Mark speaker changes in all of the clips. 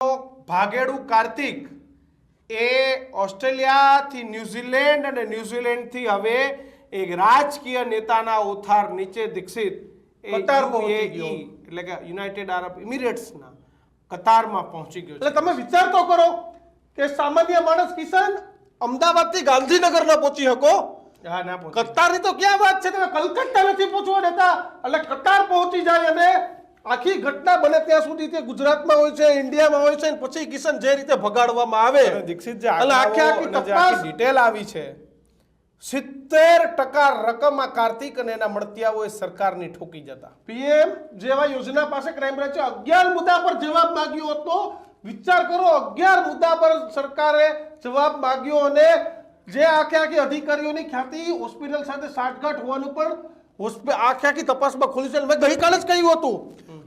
Speaker 1: ભાગેડુ કાર્તિક એ ઓસ્ટ્રેલિયાથી New Zealand અને ન્યુઝીલેન્ડથી હવે એક રાજકીય નેતાના ઓથાર નીચે દીક્ષિત એટલે કે યુનાઇટેડ આરબ ઇમિરેટ્સના કતારમાં પહોંચી ગયો
Speaker 2: એટલે તમે વિચાર તો કરો કે સામાન્ય માણસ કિસાન અમદાવાદથી ગાંધીનગર ન પહોંચી શકો કતારની તો ક્યાં વાત છે? તમે કલકત્તા નથી પહોંચવા દેતા. એટલે કતાર પહોંચી જાય અને આખી ઘટના બને ત્યાં સુધી તે ગુજરાતમાં હોય છે ઇન્ડિયામાં હોય છે પછી કિશન જે રીતે ભગાડવામાં આવે
Speaker 1: દીક્ષિત જે
Speaker 2: આખી આખી તપાસ
Speaker 1: ડિટેલ આવી છે સિત્તેર ટકા રકમ આ કાર્તિક અને એના મળતિયાઓએ સરકારની ઠોકી જતા.
Speaker 2: પીએમ જેવા યોજના પાસે ક્રાઇમ બ્રાંચે અગિયાર મુદ્દા પર જવાબ માંગ્યો હતો. વિચાર કરો અગિયાર મુદ્દા પર સરકારે જવાબ માંગ્યો અને જે આખે આખી અધિકારીઓની ખ્યાતિ હોસ્પિટલ સાથે સાઠગાંઠ હોવાનું પણ આખે આખી તપાસમાં ખુલ્યું છે. મેં ગઈકાલે જ કહ્યું હતું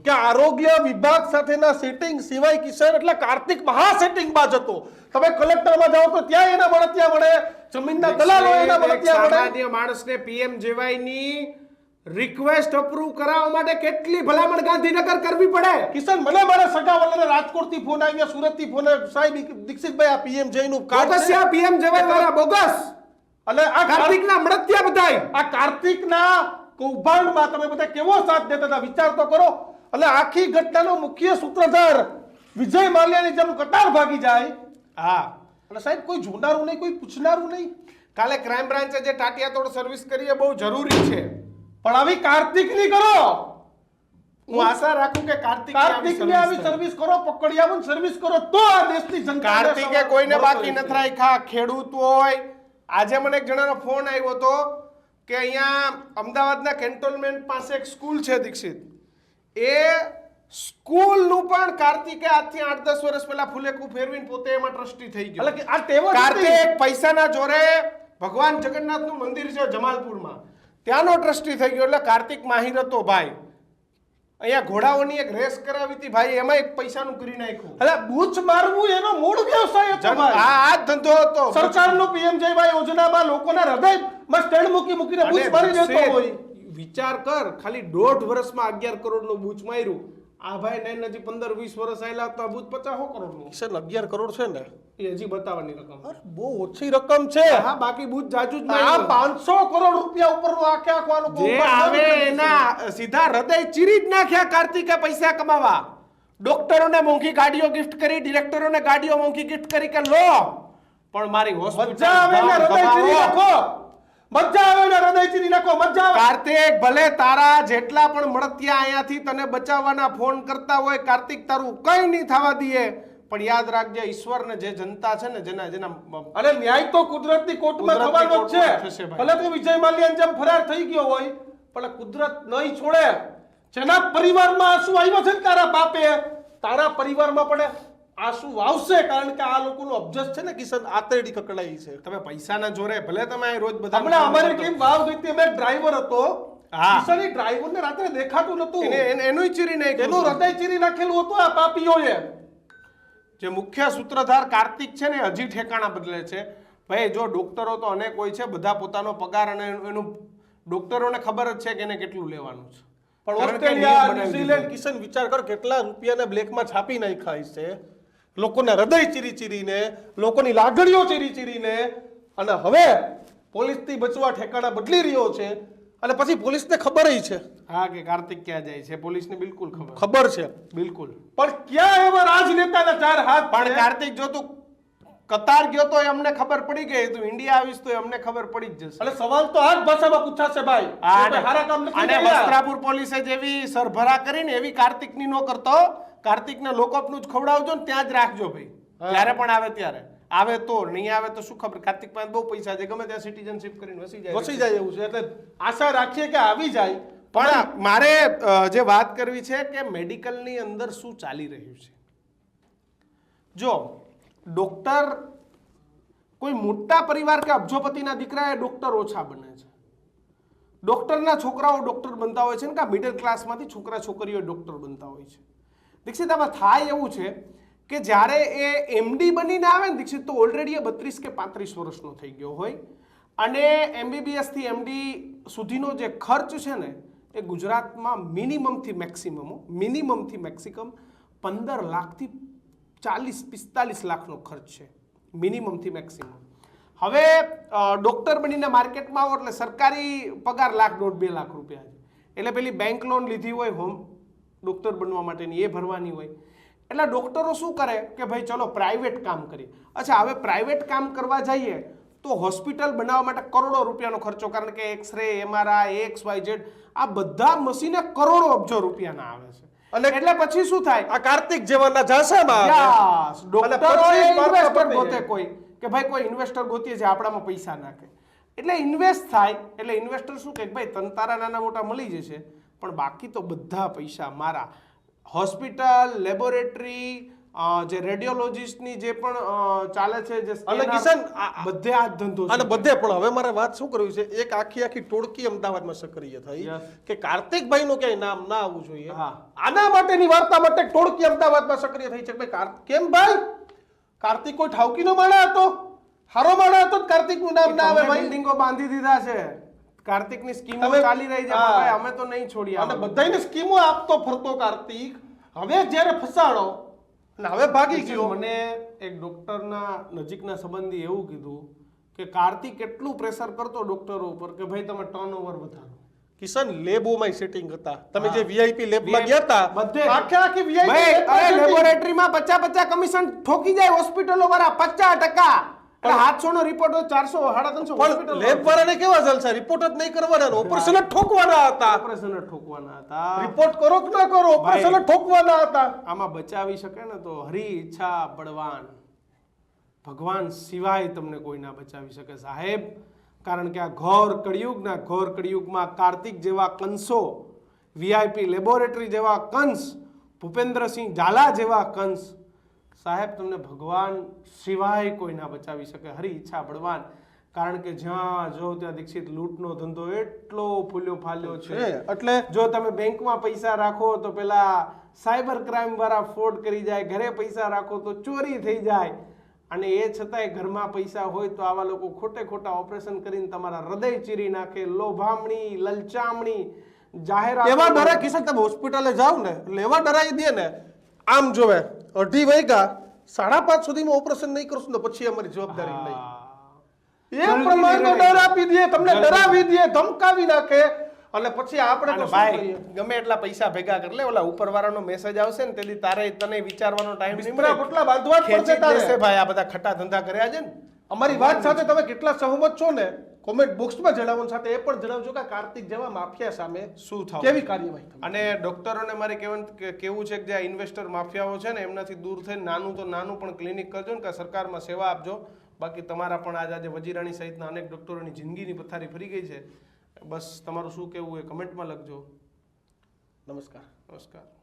Speaker 2: કે આરોગ્ય વિભાગ સાથેના સેટિંગ સિવાય કિશન એટલે કાર્તિક મહા સેટિંગમાં જ હતો. તમે કલેક્ટરમાં જાઓ તો ત્યાં એના મળતિયા મળે જમીનના દલાલો એના મળતિયા મળે
Speaker 1: સામાન્ય માણસને પીએમ જેવાયની રિક્વેસ્ટ અપ્રૂવ કરાવવા માટે કેટલી ભલામણ ગાંધીનગર કરવી પડે?
Speaker 2: કિશન મને મારા સગા વલ્લભને રાજકોટથી ફોન આવ્યા સુરતથી ફોન સાહેબ દીક્ષિતભાઈ આ પીએમ જય નું કાર્ડ છે.
Speaker 1: આ પીએમ જેવાય વાળા બોગસ.
Speaker 2: અને આ કાર્તિક
Speaker 1: કાર્તિકના મળતિયા બધાય.
Speaker 2: આ કાર્તિકના કૌભાંડમાં તમે બધા કેવો સાથ દેતા હતા? વિચાર તો કરો. એટલે આખી ઘટનાનો મુખ્ય સૂત્રધાર વિજય માલ્યાની જેમ કટાર ભાગી જાય.
Speaker 1: હા.
Speaker 2: એટલે સાહેબ કોઈ જોનારું નહીં કોઈ પૂછનારું નહીં.
Speaker 1: કાલે ક્રાઇમ બ્રાન્ચે જે ટાટિયાતોડ સર્વિસ કરી એ બહુ જરૂરી છે.
Speaker 2: પણ આવી કાર્તિકની કરો.
Speaker 1: હું આશા રાખું કે કાર્તિક
Speaker 2: કાર્તિકની આવી સર્વિસ કરો પકડિયામાં સર્વિસ કરો તો આ દેશની જનતા
Speaker 1: કાર્તિકે કોઈને બાકી નથી રાખ્યા. ખેડૂત હોય. આજે મને એક જણાનો ફોન આવ્યો હતો કે અહીંયા અમદાવાદના કેન્ટોનમેન્ટ પાસે એક સ્કૂલ છે દીક્ષિત. એ સ્કૂલનું પણ કાર્તિકે આજથી આઠ દસ વર્ષ પહેલા ફુલેકું ફેરવીને પોતે એમાં ટ્રસ્ટી થઈ ગયો.
Speaker 2: એટલે આ ટેવો
Speaker 1: કાર્તિક પૈસાના જોરે ભગવાન જગન્નાથનું મંદિર છે જમાલપુરમાં. ત્યાંનો ટ્રસ્ટી થઈ ગયો. એટલે કાર્તિક માહિર હતો ભાઈ. અહીંયા ઘોડાઓની એક રેસ કરાવી હતી ભાઈ. એમાં એક પૈસાનું કરી નાખ્યું.
Speaker 2: એટલે બૂચ મારવું એનો મૂળ વ્યવસાય હતો ભાઈ.
Speaker 1: આ આ ધંધો હતો.
Speaker 2: સરકારનો પીએમજેવાય યોજનામાં લોકોના હૃદયમાં સ્ટેન્ડ મૂકી મૂકીને બૂચ મારી દેતો હોય.
Speaker 1: વિચાર કર ખાલી દોઢ વર્ષમાં અગિયાર કરોડનું બૂચ માર્યું. આ ભાઈ ને હજી પંદર વીસ વર્ષ આયેલા તો બૂચ પચાસો કરોડનું
Speaker 2: કિશન અગિયાર કરોડ છે ને?
Speaker 1: એ હજી બતાવવાની રકમ.
Speaker 2: અરે બહુ ઓછી રકમ છે.
Speaker 1: હા બાકી બૂચ જાજુ જ
Speaker 2: આ પાંચસો કરોડ રૂપિયા ઉપરનું આખે આખવાનું
Speaker 1: જે આવે. એના સીધા હૃદય ચીરી જ નાખ્યા કાર્તિકે પૈસા કમાવા. ડોક્ટરોને મોંઘી ગાડીઓ ગિફ્ટ કરી ડિરેક્ટરોને ગાડીઓ મોંઘી ગિફ્ટ કરી કે લો. પણ મારી હોસ્પિટલ
Speaker 2: મજા આવે ને હૃદયથી નાખો મજા આવે.
Speaker 1: કાર્તિક ભલે તારા જેટલા પણ મળતિયા અહીંયાથી તને બચાવવાના ફોન કરતા હોય કાર્તિક તારું કઈ નહીં થવા દઈએ પણ યાદ રાખજે ઈશ્વરને જે જનતા છે ને જેના જેના
Speaker 2: અને ન્યાય તો કુદરતની કોર્ટમાં થવાનો જ છે. ભલે તો વિજય માલ્યાની જેમ ફરાર થઈ ગયો હોય પણ કુદરત નહીં છોડે. જેના પરિવારમાં આંસુ આવ્યો છે ને તારા બાપે તારા પરિવારમાં પણ આંસુ વાવશે કારણ કે આ લોકોનું અબજસ છે ને કિશન આતરડી કકડાઈ છે.
Speaker 1: તમે પૈસાના જોરે ભલે તમે અહીં રોજ બધા
Speaker 2: હમણાં અમારી ટીમ વાવ ગઈ હતી? અમે ડ્રાઈવર હતો.
Speaker 1: હા.
Speaker 2: ડ્રાઈવરને રાત્રે દેખાતું નતું
Speaker 1: એને એનું ચીરી ચીરી
Speaker 2: એનું હૃદય ચીરી નાખેલું હતું આ પાપીઓએ.
Speaker 1: જે મુખ્ય સૂત્રધાર કાર્તિક છે ને હજી ઠેકાણા બદલે છે. ભાઈ જો ડોક્ટરો તો અનેક હોય છે બધા પોતાનો પગાર અને એનું ડોક્ટરોને ખબર જ છે કે એને કેટલું લેવાનું છે.
Speaker 2: પણ ઓસ્ટ્રેલિયા ન્યુઝીલેન્ડ કિશન વિચાર કર કેટલા રૂપિયાને બ્લેકમાં છાપી નાખ્યા છે લોકોના હૃદય ચીરી ચીરીને લોકોની લાગણીઓ ચીરી ચીરીને અને હવે પોલીસથી બચવા ઠેકાણા બદલી રહ્યો છે અને પછી પોલીસને ખબર છે.
Speaker 1: હા કે કાર્તિક ક્યાં જાય છે? પોલીસને બિલકુલ ખબર.
Speaker 2: ખબર છે.
Speaker 1: બિલકુલ.
Speaker 2: પણ ક્યાં એવા રાજનેતાના ચાર હાથ
Speaker 1: પણ કાર્તિક જો તું કતાર ગયો તો અમને ખબર પડી ગઈ. તું ઇન્ડિયા આવીશ તો અમને ખબર પડી જ જશે.
Speaker 2: એટલે સવાલ તો આ જ ભાષામાં પૂછાશે ભાઈ. હારા કામ નથી
Speaker 1: અને વસ્ત્રાપુર પોલીસે જેવી સરભરા કરીને એવી કાર્તિકની નો કરતો કાર્તિકને લોકઅપનું જ ખવડાવજો ને ત્યાં જ રાખજો ભાઈ. જ્યારે પણ આવે ત્યારે. આવે તો નહીં આવે તો શું ખબર? કાર્તિક પાસે બહુ પૈસા છે ગમે ત્યાં સિટીઝનશીપ કરીને વસી જાય.
Speaker 2: વસી જાય એવું છે એટલે આશા રાખીએ કે આવી જાય.
Speaker 1: પણ મારે જે વાત કરવી છે કે મેડિકલની અંદર શું ચાલી રહ્યું છે? જો ડોક્ટર કોઈ મોટા પરિવાર કે અબજોપતિના દીકરા એ ડોક્ટર ઓછા બને છે. ડોક્ટરના છોકરાઓ ડોક્ટર બનતા હોય છે ને કે મિડલ ક્લાસમાંથી છોકરા છોકરીઓ ડોક્ટર બનતા હોય છે. દીક્ષિત આમાં થાય એવું છે કે જ્યારે એ એમડી બનીને આવે ને દીક્ષિત, તો ઓલરેડી એ બત્રીસ કે પાંત્રીસ વર્ષનો થઈ ગયો હોય. અને એમબીબીએસથી એમડી સુધીનો જે ખર્ચ છે ને, એ ગુજરાતમાં મિનિમમથી મેક્સિમમ મિનિમમથી મેક્સિમમ પંદર લાખથી ચાલીસ, પિસ્તાલીસ લાખનો ખર્ચ છે. મિનિમમથી મેક્સિમમ. હવે ડૉક્ટર બનીને માર્કેટમાં આવો એટલે સરકારી પગાર લાખ દોઢ બે લાખ રૂપિયા છે. એટલે પેલી બેંક લોન લીધી હોય હોમ ડૉક્ટર બનવા માટેની એ ભરવાની હોય. એટલે ડૉક્ટરો શું કરે કે ભાઈ ચલો પ્રાઇવેટ કામ કરીએ. અચ્છા હવે પ્રાઇવેટ કામ કરવા જઈએ તો હોસ્પિટલ બનાવવા માટે કરોડો રૂપિયાનો ખર્ચો કારણ કે x ray MRI X Y Z આ બધા મશીને કરોડો અબજો રૂપિયાના આવે છે.
Speaker 2: અને
Speaker 1: એટલે પછી શું થાય?
Speaker 2: આ કાર્તિક જેવાના ઝાંસામાં.
Speaker 1: ડોક્ટરો
Speaker 2: જ
Speaker 1: ગોતે કોઈ કે ભાઈ કોઈ ઇન્વેસ્ટર ગોતીએ છે આપણામાં પૈસા નાખે. એટલે ઇન્વેસ્ટ થાય એટલે ઇન્વેસ્ટર શું કહે કે ભાઈ તન તારા નાના મોટા મળી જશે. પણ બાકી તો બધા પૈસા મારા. હોસ્પિટલ લેબોરેટરી જે રેડિયોલોજીસ્ટની જે પણ ચાલે છે જે
Speaker 2: અને કિશન,
Speaker 1: બધે આ ધંધો
Speaker 2: અને બધે પણ. હવે મારે વાત શું કરવી છે? એક આખી આખી ટોળકી અમદાવાદમાં સક્રિય થઈ કે કાર્તિકભાઈ નું ક્યાંય નામ ના આવવું જોઈએ. આના માટેની વાર્તા માટે ટોળકી અમદાવાદમાં સક્રિય થઈ છે ભાઈ કેમ ભાઈ? કાર્તિક કોઈ ઠાવકીનો માણા હતો? હારો માણા હતો કાર્તિકનું નામ ના આવે ભાઈ?
Speaker 1: બાંધી દીધા છે. કાર્તિકની સ્કીમો ચાલી રહી છે ભાઈ અમે તો નહીં છોડી
Speaker 2: અને
Speaker 1: આ
Speaker 2: સ્કીમો આપતો ફરતો કાર્તિક. હવે જ્યારે ફસાણો અને હવે ભાગી ગયો.
Speaker 1: મને એક ડોક્ટરના નજીકના સંબંધી એવું કીધું કે કાર્તિક એટલું પ્રેશર કરતો ડોક્ટરો ઉપર કે ભાઈ તમે ટર્નઓવર વધારો.
Speaker 2: કિશન લેબોમાં સેટિંગ હતા. તમે જે વીઆઈપી લેબમાં ગયા હતા
Speaker 1: બધે.
Speaker 2: આખે આખી વીઆઈપી
Speaker 1: લેબોરેટરીમાં પચાસ પચાસ કમિશન ઠોકી જાય હોસ્પિટલો વાળા પચાસ ટકા. એટલે સાતસો નો રિપોર્ટ હોય ચારસો સાડા ત્રણસો
Speaker 2: પણ લેબ વાળાને કેવા જલસા રિપોર્ટ જ નહીં કરવાના ઓપરેશન જ ઠોકવાના હતા.
Speaker 1: ઓપરેશન ઠોકવાના હતા.
Speaker 2: રિપોર્ટ કરો કે ના કરો ઓપરેશન જ ઠોકવાના હતા.
Speaker 1: આમાં બચાવી શકે ને તો હરી ઈચ્છા બળવાન. ભગવાન સિવાય તમને કોઈ ના બચાવી શકે સાહેબ. કારણ કે આ ઘોર કળિયુગના ઘોર કળિયુગમાં કાર્તિક જેવા કંસો વીઆઈપી લેબોરેટરી જેવા કંસ ભૂપેન્દ્રસિંહ ઝાલા જેવા કંસ સાહેબ તમને ભગવાન સિવાય કોઈ ના બચાવી શકે હરી ઈચ્છા બળવાન. કારણ કે જ્યાં જો ત્યાં દીક્ષિત લૂંટનો ધંધો એટલો ફૂલ્યો ફાલ્યો છે.
Speaker 2: એટલે
Speaker 1: જો તમે બેંકમાં પૈસા રાખો તો પેલા સાયબર ક્રાઇમ વાળા ફ્રોડ કરી જાય ઘરે પૈસા રાખો તો ચોરી થઈ જાય. અને એ છતાંય ઘરમાં પૈસા હોય તો આવા લોકો ખોટે ખોટા ઓપરેશન કરીને તમારા હૃદય ચીરી નાખે લોભામણી લલચામણી જાહેરાત
Speaker 2: એવા ડરે કિશન તમે હોસ્પિટલે જાવ ને લેવા ડરાઈ દે ને આમ જોવે. અઢી વાગ્યા સાડા પાંચ સુધીમાં ઓપરેશન નહીં કરશું તો પછી અમારી જવાબદારી નહીં. એ પ્રમાણનો ડર આપી દે તમને ડરાવી દે ધમકાવી નાખે અને પછી આપણે
Speaker 1: ભાઈ ગમે એટલા પૈસા ભેગા કરી લે ઓલા ઉપરવાળાનો મેસેજ આવશે ને તેથી તારે તને વિચારવાનો ટાઈમ નહીં
Speaker 2: બિસ્તરા. પોટલા બાંધવા પડશે તારે.
Speaker 1: ભાઈ આ બધા ખટા ધંધા કર્યા છે ને.
Speaker 2: અમારી વાત સાથે તમે કેટલા સહમત છો ને? કોમેન્ટ બોક્સમાં જણાવવાનું સાથે એ પણ જણાવજો કે કાર્તિક જેવા માફિયા સામે
Speaker 1: શું થાય
Speaker 2: કેવી કાર્યવાહી
Speaker 1: અને ડોક્ટરોને મારે કહેવાનું કે- કેવું છે કે જે આ ઇન્વેસ્ટર માફિયાઓ છે ને એમનાથી દૂર થઈને નાનું તો નાનું પણ ક્લિનિક કરજો ને કે સરકારમાં સેવા આપજો. બાકી તમારા પણ આજ આજે વજીરાણી સહિતના અનેક ડોક્ટરોની જિંદગીની પથારી ફરી ગઈ છે. બસ તમારું શું કહેવું એ કમેન્ટમાં લખજો.
Speaker 2: નમસ્કાર.
Speaker 1: નમસ્કાર.